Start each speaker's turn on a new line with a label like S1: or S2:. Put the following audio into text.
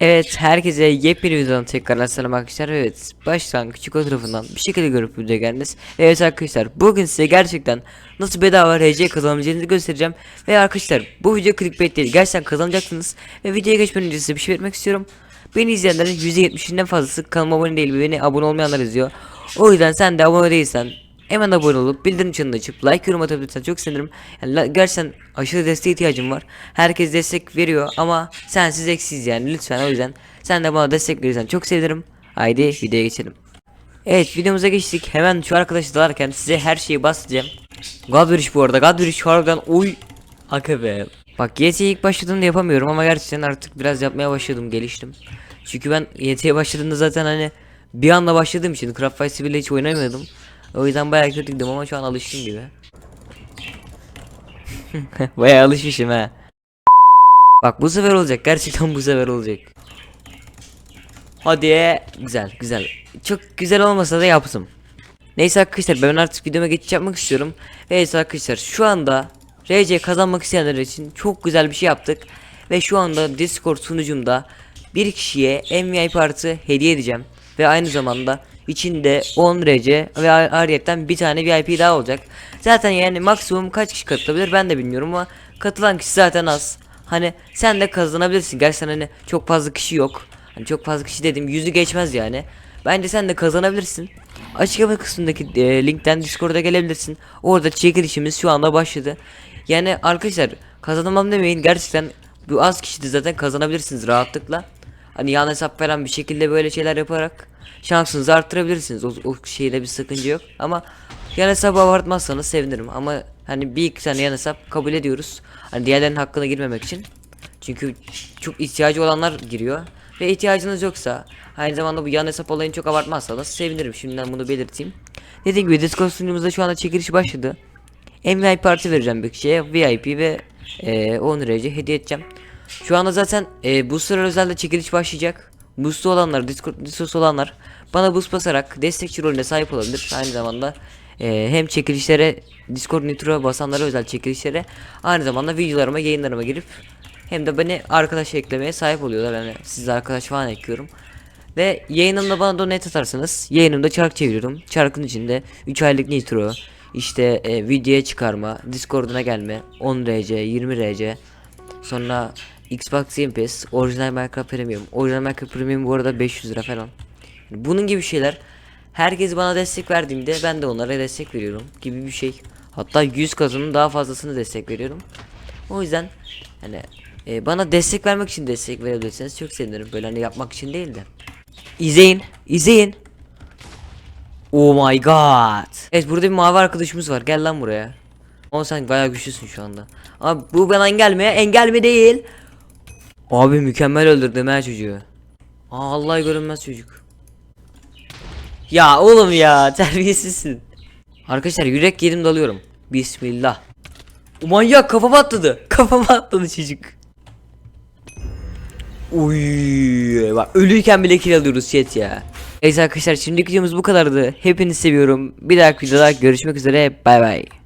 S1: Evet herkese yepyeni videodan tekrar selam arkadaşlar. Evet o tarafından bir şekilde görüp videoya geldiniz. Evet arkadaşlar bugün size gerçekten nasıl bedava RC kazanabileceğinizi göstereceğim. Ve arkadaşlar bu video clickbait değil gerçekten kazanacaksınız. Ve videoya geçmeden önce size bir şey vermek istiyorum. Beni izleyenlerin %70'inden fazlası kanalıma abone değil beni abone olmayanlar izliyor. O yüzden sen de abone değilsen Hemen abone olup bildirim çanını açıp like yorum atabilirsen çok sevinirim. Yani gerçekten aşırı desteğe ihtiyacım var. Herkes destek veriyor ama sensiz eksiz yani lütfen o yüzden sen de bana destek verirsen çok sevinirim. Haydi videoya geçelim. Evet videomuza geçtik. Hemen şu arkadaşı dalarken size her şeyi bahsedeceğim. Godbridge bu arada. Godbridge harbiden. Haka be. Bak YT ilk başladığımda yapamıyorum ama gerçekten artık biraz yapmaya başladım geliştim. Çünkü ben YT'ye başladığımda zaten hani bir anda başladığım için Craft Fight bile hiç oynamıyordum. O yüzden bayağı kötüydüm ama şu an alıştım gibi. bayağı alışmışım ha. Bak bu sefer olacak. Gerçekten bu sefer olacak. Hadi güzel güzel. Çok güzel olmasa da yapsın. Neyse arkadaşlar ben artık videoma geçiş yapmak istiyorum. Evet arkadaşlar şu anda RC kazanmak isteyenler için çok güzel bir şey yaptık. Ve şu anda Discord sunucumda bir kişiye MVP artı hediye edeceğim. Ve aynı zamanda içinde 10 RC ve ayrıyetten bir tane VIP daha olacak. Zaten yani maksimum kaç kişi katılabilir ben de bilmiyorum ama katılan kişi zaten az. Hani sen de kazanabilirsin. Gerçekten hani çok fazla kişi yok. Hani çok fazla kişi dedim yüzü geçmez yani. Bence sen de kazanabilirsin. Açıklama kısmındaki e, linkten Discord'a gelebilirsin. Orada çekilişimiz şu anda başladı. Yani arkadaşlar kazanamam demeyin. Gerçekten bu az kişide zaten kazanabilirsiniz rahatlıkla. Hani yan hesap falan bir şekilde böyle şeyler yaparak şansınızı arttırabilirsiniz. O, o şeyde bir sıkıntı yok. Ama yan hesabı abartmazsanız sevinirim. Ama hani bir iki tane yan hesap kabul ediyoruz. Hani diğerlerinin hakkına girmemek için. Çünkü çok ihtiyacı olanlar giriyor. Ve ihtiyacınız yoksa aynı zamanda bu yan hesap olayını çok abartmazsanız sevinirim. Şimdiden bunu belirteyim. Dediğim gibi Discord sunucumuzda şu anda çekiliş başladı. MVP parti vereceğim bir kişiye. VIP ve e, 10 derece hediye edeceğim. Şu anda zaten e, booster özelde çekiliş başlayacak. Boost'u olanlar, Discord, Discord olanlar bana boost basarak destekçi rolüne sahip olabilir. Aynı zamanda e, hem çekilişlere Discord Nitro basanlara özel çekilişlere aynı zamanda videolarıma yayınlarıma girip hem de beni arkadaş eklemeye sahip oluyorlar. Yani siz arkadaş falan ekliyorum. Ve yayınımda bana donate atarsanız yayınımda çark çeviriyorum. Çarkın içinde 3 aylık nitro, işte e, videoya çıkarma, Discord'una gelme, 10 RC, 20 RC, sonra Xbox Game Pass, orijinal Minecraft Premium. Orijinal Minecraft Premium bu arada 500 lira falan. Bunun gibi şeyler herkes bana destek verdiğinde ben de onlara destek veriyorum gibi bir şey. Hatta 100 kazanın daha fazlasını destek veriyorum. O yüzden hani e, bana destek vermek için destek verebilirseniz çok sevinirim. Böyle hani yapmak için değil de. İzleyin, izleyin. Oh my god. Evet burada bir mavi arkadaşımız var. Gel lan buraya. Ama sen bayağı güçlüsün şu anda. Abi bu bana engel mi? Engel mi değil? Abi mükemmel öldürdüm ha çocuğu. Aa Allah görünmez çocuk. Ya oğlum ya terbiyesizsin. Arkadaşlar yürek yedim dalıyorum. Bismillah. O manyak kafama atladı. Kafama atladı çocuk. Uy, bak ölüyken bile kill alıyoruz chat ya. Neyse arkadaşlar şimdiki videomuz bu kadardı. Hepinizi seviyorum. Bir dahaki videoda görüşmek üzere. Bay bay.